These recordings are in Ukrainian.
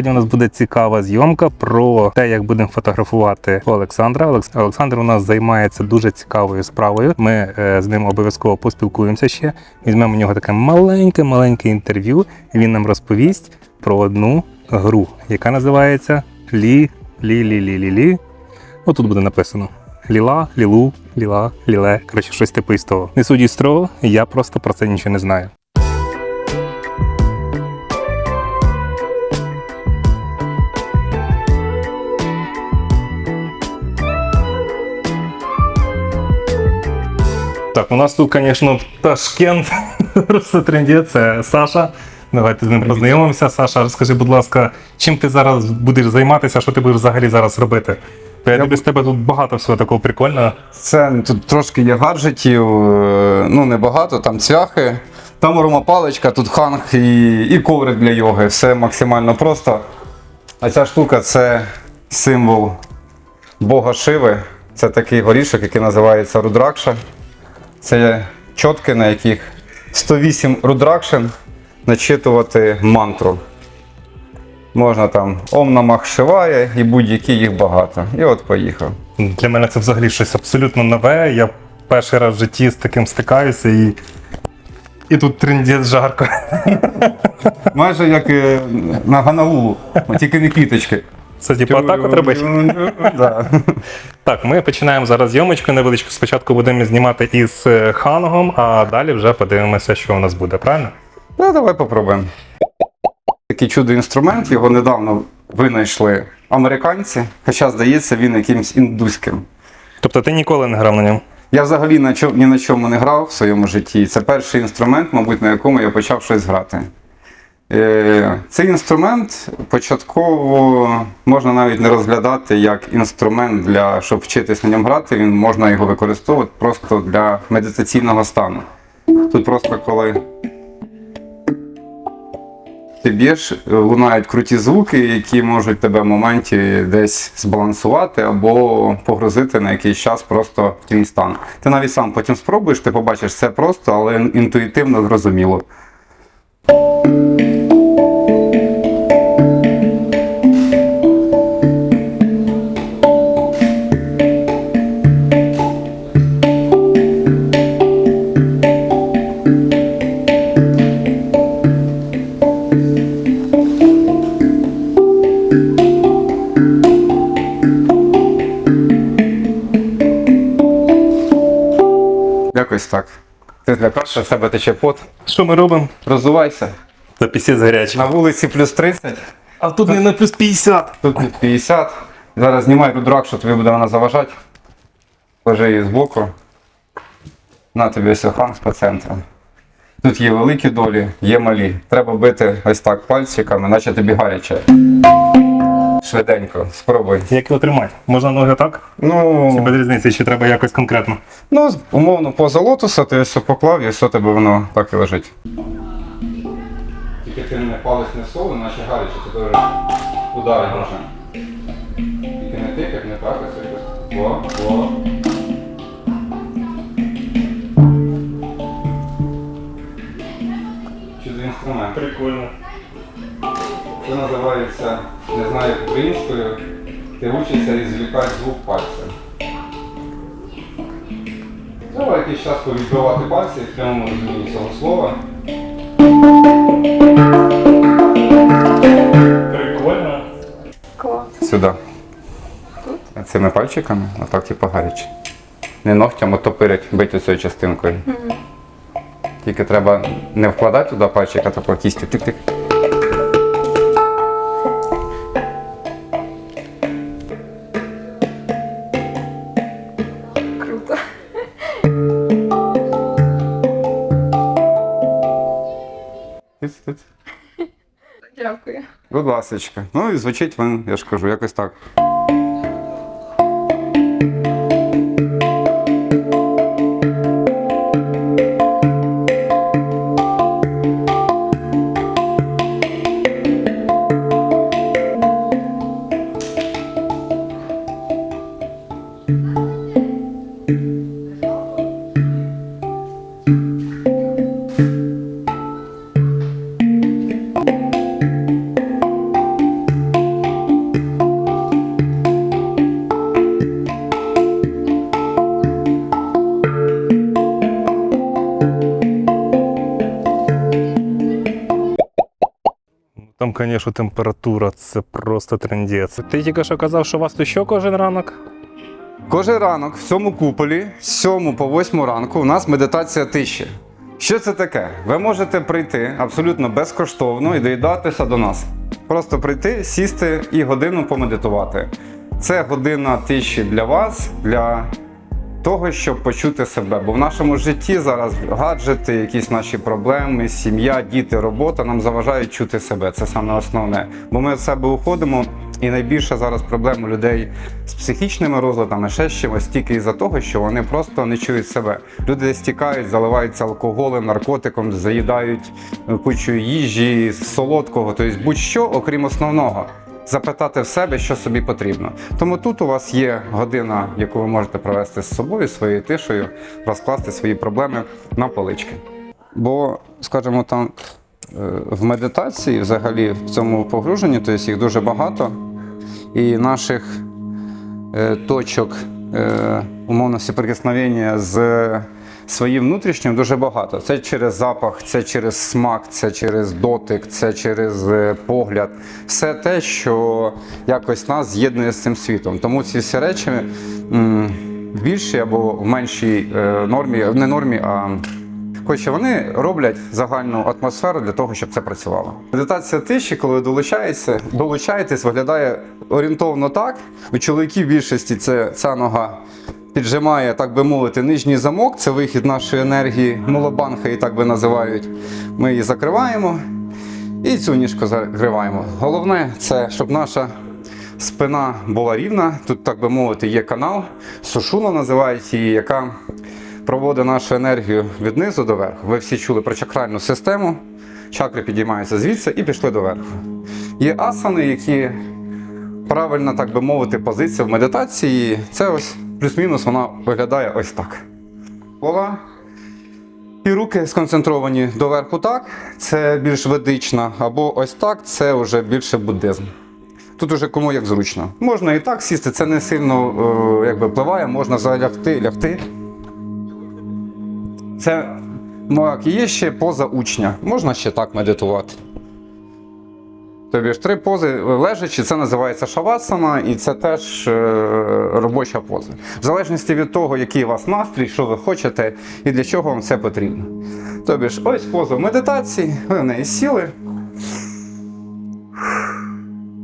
Сьогодні у нас буде цікава зйомка про те, як будемо фотографувати Олександра. Олександр у нас займається дуже цікавою справою. Ми е, з ним обов'язково поспілкуємося ще. Візьмемо у нього таке маленьке, маленьке інтерв'ю. Він нам розповість про одну гру, яка називається Лі Лі Лі Лі Лі Лі. Ну тут буде написано. Ліла, лілу, ліла, ліле. Коротше, щось типу із того. Не судіть строго, я просто про це нічого не знаю. Так, у нас тут, звісно, Ташкент. Просто. Це Саша. Давайте з ним познайомимося. Саша, розкажи, будь ласка, чим ти зараз будеш займатися, що ти будеш взагалі зараз робити? Я Я дивлюсь, тебе тут багато всього такого прикольного. Це тут трошки є гаджетів, е, ну небагато, там цвяхи, там аромапаличка, тут ханг і, і коврик для йоги. Все максимально просто. А ця штука це символ Бога Шиви. Це такий горішок, який називається Рудракша. Це чотки, на яких 108 рудракшин начитувати мантру. Можна там Ом Намах Шиває і будь-які їх багато. І от поїхав. Для мене це взагалі щось абсолютно нове. Я перший раз в житті з таким стикаюся і. І тут трендець жарко. Майже як е, на Ганаулу, тільки не квіточки. Це типу атаку треба. Так, ми починаємо зараз зйомочку невеличку. Спочатку будемо знімати із е, Хангом, а далі вже подивимося, що у нас буде, правильно? Ну, давай попробуємо. Такий чудо інструмент, його недавно винайшли американці, хоча, здається, він якимсь індуським. Тобто ти ніколи не грав на ньому? Я взагалі на ні на чому не грав в своєму житті. Це перший інструмент, мабуть, на якому я почав щось грати. Е, Цей інструмент початково можна навіть не розглядати як інструмент для щоб вчитись на ньому грати. Він можна його використовувати просто для медитаційного стану. Тут просто коли ти б'єш, лунають круті звуки, які можуть тебе в моменті десь збалансувати або погрузити на якийсь час просто в твій стан. Ти навіть сам потім спробуєш, ти побачиш це просто, але інтуїтивно зрозуміло. Якось так. Ти злякався, в себе тече пот. Що ми робимо? Розувайся. Та пісець гарячий. На вулиці плюс 30, А тут не на плюс 50. тут плюс 50. Зараз знімай рудрак, що тобі буде вона заважати. Ложи її збоку. На тобі ось охранг по центру. Тут є великі долі, є малі. Треба бити ось так пальчиками, наче тобі гаряче. Швиденько, спробуй. Як його тримати? Можна ноги так? Ну, Чи без різниці, чи треба якось конкретно? ну умовно, поза лотуса ти ось поклав і все тебе воно так і лежить. Тільки ти не палець не соло, наче гаряче, ти дуже удари можна. Тільки не тикать, не так, ось якось. О, о. Чудо інструмент. Прикольно. Це називається, не знаю українською, ти учишся ізвлікати звук пальцем. Треба якийсь час повідбивати пальці в прямому розумінні цього слова. Прикольно. Клас. Сюди. Цими пальчиками, отак типу гаряче. Не ногтям, а топирять, бить оцею частинкою. Тільки треба не вкладати туди пальчик, а тако кістю. Тик-тик. Будь. Ну і звучить він, я ж кажу, якось так. Звісно, температура це просто трендець. Ти тільки що казав, що у вас тут що кожен ранок? Кожен ранок в цьому куполі з 7 по 8 ранку у нас медитація тиші. Що це таке? Ви можете прийти абсолютно безкоштовно і доїдатися до нас. Просто прийти, сісти і годину помедитувати. Це година тиші для вас, для того, щоб почути себе. Бо в нашому житті зараз гаджети, якісь наші проблеми, сім'я, діти, робота нам заважають чути себе. Це саме основне. Бо ми від себе уходимо, і найбільша зараз проблема людей з психічними розладами, ще з чимось, тільки із-за того, що вони просто не чують себе. Люди стікають, заливаються алкоголем, наркотиком, заїдають кучою їжі, солодкого, тобто будь-що, окрім основного запитати в себе, що собі потрібно. Тому тут у вас є година, яку ви можете провести з собою, своєю тишею, розкласти свої проблеми на полички. Бо, скажімо так, е, в медитації, взагалі, в цьому погруженні, тобто їх дуже багато, і наших е, точок е, умовно соприкосновення з своїм внутрішнім дуже багато. Це через запах, це через смак, це через дотик, це через е, погляд. Все те, що якось нас з'єднує з цим світом. Тому ці всі речі в більшій або в меншій е, нормі, не нормі, а Хоча вони роблять загальну атмосферу для того, щоб це працювало. Медитація тиші, коли ви долучаєтеся, долучаєтесь, виглядає орієнтовно так. У чоловіків більшості це ця нога піджимає, так би мовити, нижній замок, це вихід нашої енергії, мулобанха, її так би називають. Ми її закриваємо і цю ніжку закриваємо. Головне це, щоб наша спина була рівна. Тут, так би мовити, є канал, сушуна називають її, яка проводить нашу енергію від низу до верху. Ви всі чули про чакральну систему. Чакри підіймаються звідси і пішли до верху. Є асани, які правильна, так би мовити, позиція в медитації. Це ось плюс-мінус вона виглядає ось так. Голова. І руки сконцентровані доверху так, це більш ведична, або ось так, це вже більше буддизм. Тут уже кому як зручно. Можна і так сісти, це не сильно е, якби, впливає, можна залягти, лягти. Це ну, як є ще поза учня. Можна ще так медитувати. Тобі ж три пози лежачі, це називається шавасана, і це теж е, робоча поза. В залежності від того, який у вас настрій, що ви хочете і для чого вам це потрібно. Тобі ж ось поза медитації, ви в неї сіли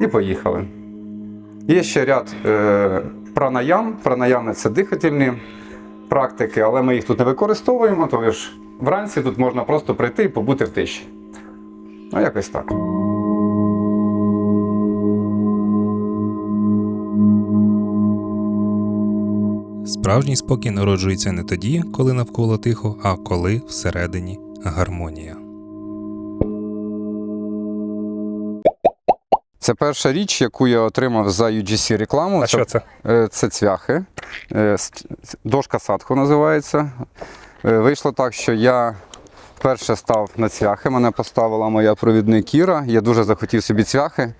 і поїхали. Є ще ряд е, пранаям. Пранаями це дихательні практики, але ми їх тут не використовуємо, тому ж вранці тут можна просто прийти і побути в тиші. Ну, якось так. Справжній спокій народжується не тоді, коли навколо тихо, а коли всередині гармонія. Це перша річ, яку я отримав за UGC рекламу. А що це? Е, Це цвяхи. Е, Дошка садху називається. Е, Вийшло так, що я вперше став на цвяхи. Мене поставила моя провідник Кіра. Я дуже захотів собі цвяхи.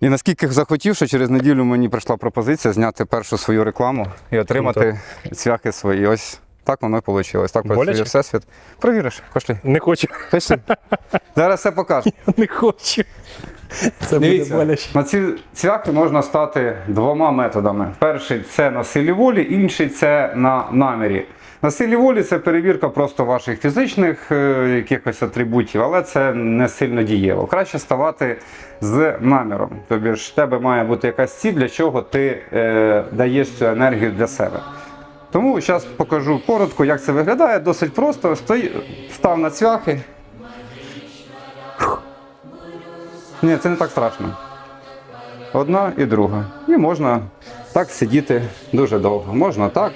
І наскільки захотів, що через неділю мені прийшла пропозиція зняти першу свою рекламу і отримати цвяхи свої. Ось так воно і вийшло. Так працює всесвіт. Провіриш, пошли. Не хочу, Пішли. Зараз все покажу. не хочу. Це буде боляче. на ці цвяхи можна стати двома методами. Перший це на силі волі, інший це на намірі. На силі волі це перевірка просто ваших фізичних е, якихось атрибутів, але це не сильно дієво. Краще ставати з наміром. Тобі ж в тебе має бути якась ціль, для чого ти е, даєш цю енергію для себе. Тому зараз покажу коротко, як це виглядає. Досить просто. Стої, став на цвяхи. Ні, це не так страшно. Одна і друга. І можна так сидіти дуже довго. Можна так,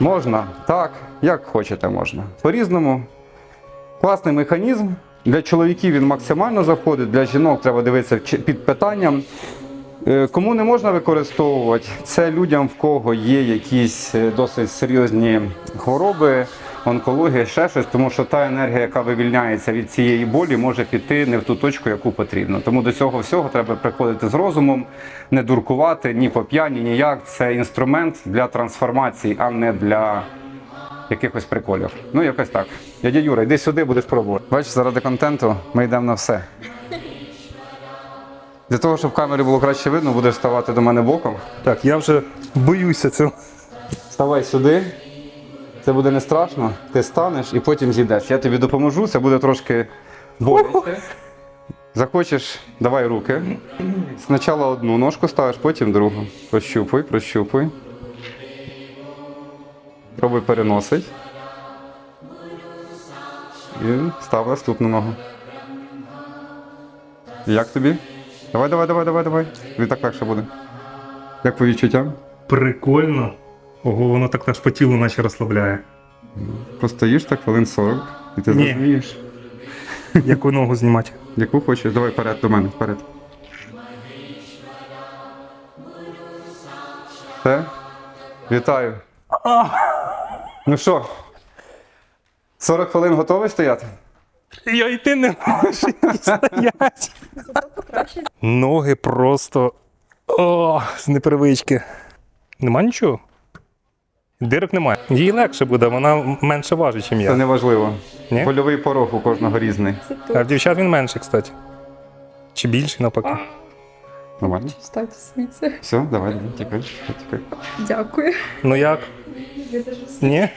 можна так, як хочете можна. По-різному. Класний механізм. Для чоловіків він максимально заходить, для жінок треба дивитися під питанням. Е, Кому не можна використовувати, це людям, в кого є якісь е, досить серйозні хвороби, онкологія, ще щось, тому що та енергія, яка вивільняється від цієї болі, може піти не в ту точку, яку потрібно. Тому до цього всього треба приходити з розумом, не дуркувати ні по п'яні, ніяк. Це інструмент для трансформації, а не для якихось приколів. Ну, якось так. Дядя Юра, йди сюди, будеш пробувати. Бачиш, заради контенту ми йдемо на все. Для того, щоб в камері було краще видно, будеш ставати до мене боком. Так, я вже боюся цього. Ставай сюди. Це буде не страшно. Ти станеш і потім зійдеш. Я тобі допоможу, це буде трошки боляче. Захочеш, давай руки. Спочатку одну ножку ставиш, потім другу. Прощупуй, прощупуй. Пробуй переносить. І став наступну ногу. Як тобі? Давай, давай, давай, давай, давай. Тобі так легше буде. Як по відчуттям? Прикольно. Ого, воно так аж по тілу наче розслабляє. Постоїш так хвилин 40, і ти Ні. зрозумієш. Яку ногу знімати? Яку хочеш, давай вперед до мене, вперед. Все? Вітаю. Ну що? 40 хвилин готовий стояти? Я йти не можу стоять. Ноги просто. О, з непривички. Нема нічого? Дирок немає. Їй легше буде, вона менше важить, ніж Це я. не важливо. Ні? Польовий порог у кожного різний. А в дівчат він менший, кстати. Чи більший навпаки. Нормально? Встати звідси. Все, давай, давай, тікай, тікай. Дякую. Ну як? Ні?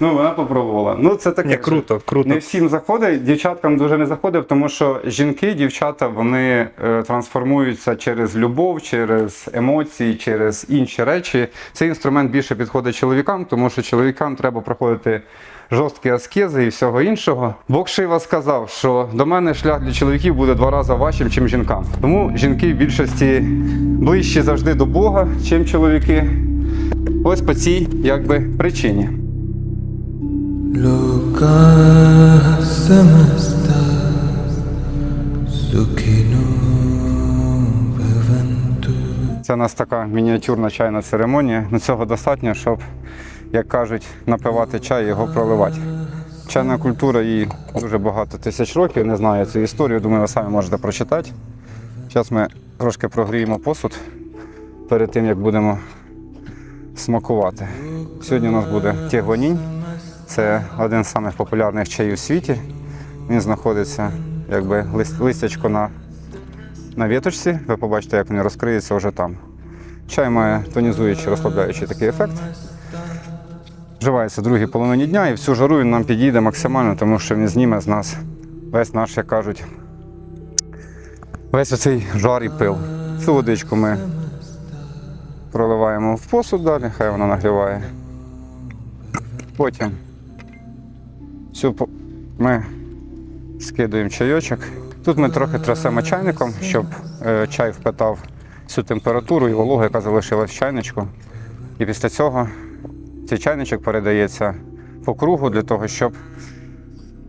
Ну, вона попробувала. Ну, це таке. Ні, круто, круто. Не всім заходить, дівчаткам дуже не заходить, тому що жінки, дівчата, вони е, трансформуються через любов, через емоції, через інші речі. Цей інструмент більше підходить чоловікам, тому що чоловікам треба проходити жорсткі аскези і всього іншого. Бог Шива сказав, що до мене шлях для чоловіків буде два рази важчим, ніж жінкам. Тому жінки в більшості ближчі завжди до Бога, чим чоловіки. Ось по цій якби причині. लोका समस्ता सुखिनो भवन्तु Це у нас така мініатюрна чайна церемонія. Ну цього достатньо, щоб, як кажуть, напивати чай і його проливати. Чайна культура їй дуже багато тисяч років. Не знаю цю історію, думаю, ви самі можете прочитати. Зараз ми трошки прогріємо посуд перед тим, як будемо смакувати. Сьогодні у нас буде тєгонінь. Це один з самих популярних чаїв у світі. Він знаходиться якби листячко на на віточці. Ви побачите, як вони розкриються вже там. Чай має тонізуючий, розслабляючий такий ефект. Вживається в другій половині дня і всю жару він нам підійде максимально, тому що він зніме з нас весь наш, як кажуть, весь оцей жар і пил. Цю водичку ми проливаємо в посуд далі, хай вона нагріває. Потім цю ми скидуємо чайочок. Тут ми трохи трясемо чайником, щоб е, чай впитав всю температуру і вологу, яка залишилась в чайничку. І після цього цей чайничок передається по кругу для того, щоб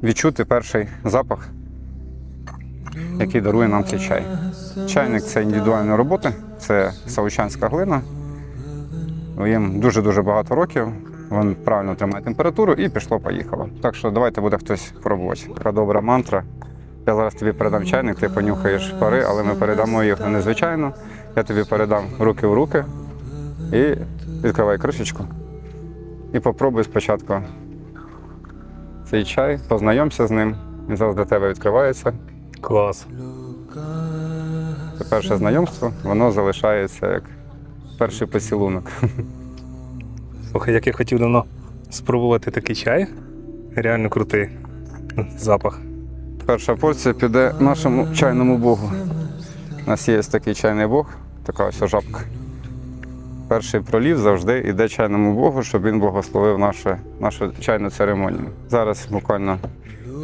відчути перший запах, який дарує нам цей чай. Чайник це індивідуальна робота, це саучанська глина. Їм дуже-дуже багато років. Він правильно тримає температуру і пішло-поїхало. Так що давайте буде хтось пробувати. Така добра мантра. Я зараз тобі передам чайник, ти понюхаєш пари, але ми передамо їх незвичайно. Я тобі передам руки в руки і відкривай кришечку. І попробуй спочатку цей чай, познайомся з ним. Він зараз для тебе відкривається. Клас. Це перше знайомство, воно залишається як перший поцілунок. Слухай, як я хотів давно спробувати такий чай. Реально крутий запах. Перша порція піде нашому чайному богу. У нас є такий чайний бог, така ось жабка. Перший пролів завжди йде чайному богу, щоб він благословив нашу, нашу чайну церемонію. Зараз буквально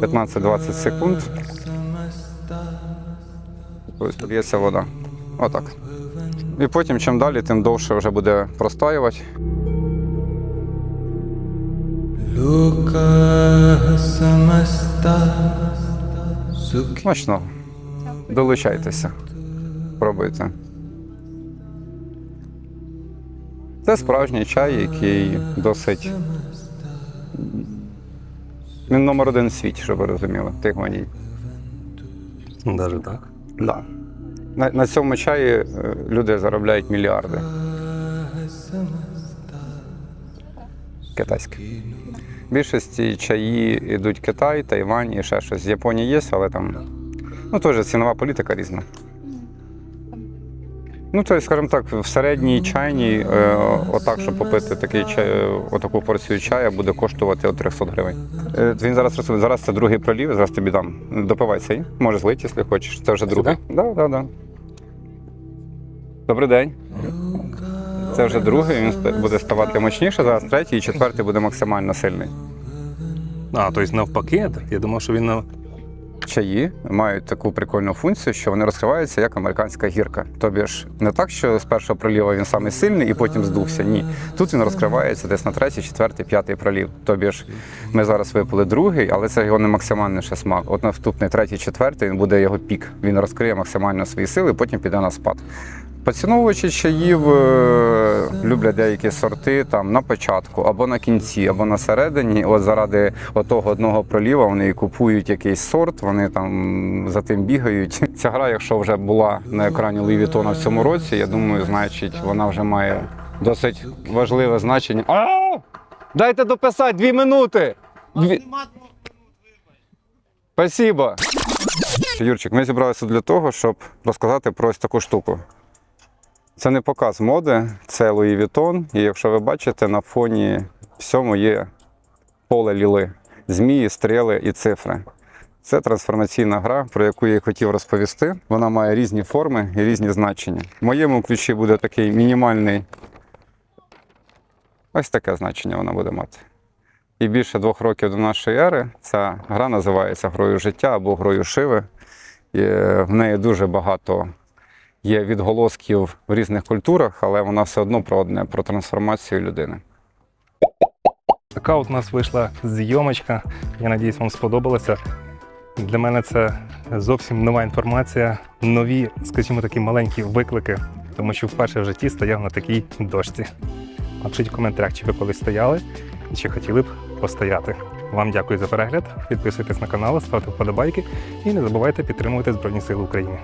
15-20 секунд. Ось лється вода. Отак. І потім, чим далі, тим довше вже буде простаювати. Смачно. Долучайтеся. Пробуйте. Це справжній чай, який досить. Він номер один в світі, щоб ви розуміли. Тихоній. Даже так? Да. На, на цьому чаї е, люди заробляють мільярди. Китайські. В більшості чаї йдуть Китай, Тайвань і ще щось. З Японії є, але там Ну, теж цінова політика різна. Ну, то, скажімо так, в середній чайній, е, отак, щоб попити такий чай, отаку порцію чаю, буде коштувати от 300 гривень. Е, він зараз зараз це другий пролів, зараз тобі дам. Допивай цей. Може злити, якщо хочеш. Це вже другий. Да, да, да. Добрий день. Це вже другий, він буде ставати мощніше, зараз третій і четвертий буде максимально сильний. А, тобто навпаки, я думав, що він на Чаї мають таку прикольну функцію, що вони розкриваються як американська гірка. Тобі ж не так, що з першого проліва він самий сильний і потім здувся. Ні. Тут він розкривається десь на третій, четвертий, п'ятий пролів. Тобі ж ми зараз випили другий, але це його не максимальний ще смак. От наступний третій, четвертий він буде його пік. Він розкриє максимально свої сили, потім піде на спад. Поціновувачі чаїв е, люблять деякі сорти там на початку, або на кінці, або на середині. От заради отого одного проліва вони купують якийсь сорт, вони там за тим бігають. Ця гра, якщо вже була на екрані Луї в цьому році, я думаю, значить, вона вже має досить важливе значення. А! Дайте дописати дві минути! Дві... Спасибо. Юрчик, ми зібралися для того, щоб розказати про ось таку штуку. Це не показ моди, це Луї Вітон. І якщо ви бачите, на фоні всьому є поле ліли, змії, стріли і цифри. Це трансформаційна гра, про яку я хотів розповісти. Вона має різні форми і різні значення. В моєму ключі буде такий мінімальний. Ось таке значення вона буде мати. І більше двох років до нашої ери ця гра називається Грою життя або Грою Шиви. І е, в неї дуже багато є відголосків в різних культурах, але вона все одно про одне про трансформацію людини. Така от у нас вийшла зйомочка. Я надіюсь, вам сподобалося. Для мене це зовсім нова інформація, нові, скажімо, такі маленькі виклики, тому що вперше в житті стояв на такій дошці. Напишіть в коментарях, чи ви колись стояли і чи хотіли б постояти. Вам дякую за перегляд. Підписуйтесь на канал, ставте вподобайки і не забувайте підтримувати Збройні Сили України.